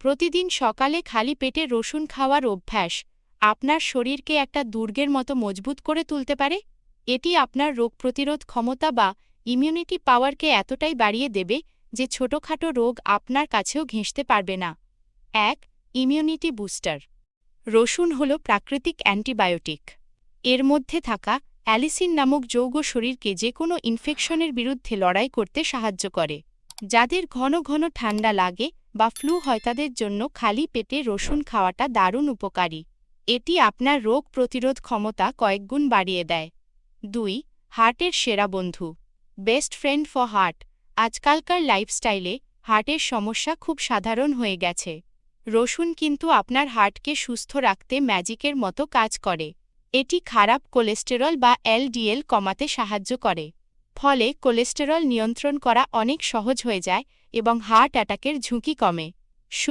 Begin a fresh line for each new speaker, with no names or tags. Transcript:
প্রতিদিন সকালে খালি পেটে রসুন খাওয়ার অভ্যাস, আপনার শরীরকে একটা দুর্গের মতো মজবুত করে তুলতে পারে? এটি আপনার রোগ প্রতিরোধ ক্ষমতা বা ইমিউনিটি পাওয়ারকে এতটাই বাড়িয়ে দেবে যে ছোটখাটো রোগ আপনার কাছেও ঘেঁষতে পারবে না। এক ইমিউনিটি বুস্টার রসুন হল প্রাকৃতিক অ্যান্টিবায়োটিক। এর মধ্যে থাকা অ্যালিসিন নামক যৌগ শরীরকে যে কোনো ইনফেকশনের বিরুদ্ধে লড়াই করতে সাহায্য করে, যাদের ঘন ঘন ঠান্ডা লাগে বা ফ্লু হয় তাদের জন্য খালি পেটে রসুন খাওয়াটা দারুণ উপকারী। এটি আপনার রোগ প্রতিরোধ ক্ষমতা কয়েকগুণ বাড়িয়ে দেয়। দুই, হার্টের সেরা বন্ধু। Best friend for heart. আজকালকার লাইফস্টাইলে হার্টের সমস্যা খুব সাধারণ হয়ে গেছে। রসুন কিন্তু আপনার হার্টকে সুস্থ রাখতে ম্যাজিকের মতো কাজ করে। এটি খারাপ কোলেস্টেরল বা এলডিএল কমাতে সাহায্য করে। ফলে কোলেস্টেরল নিয়ন্ত্রণ করা অনেক সহজ হয়ে যায় এবং হার্ট অ্যাটাকের ঝুঁকি কমে।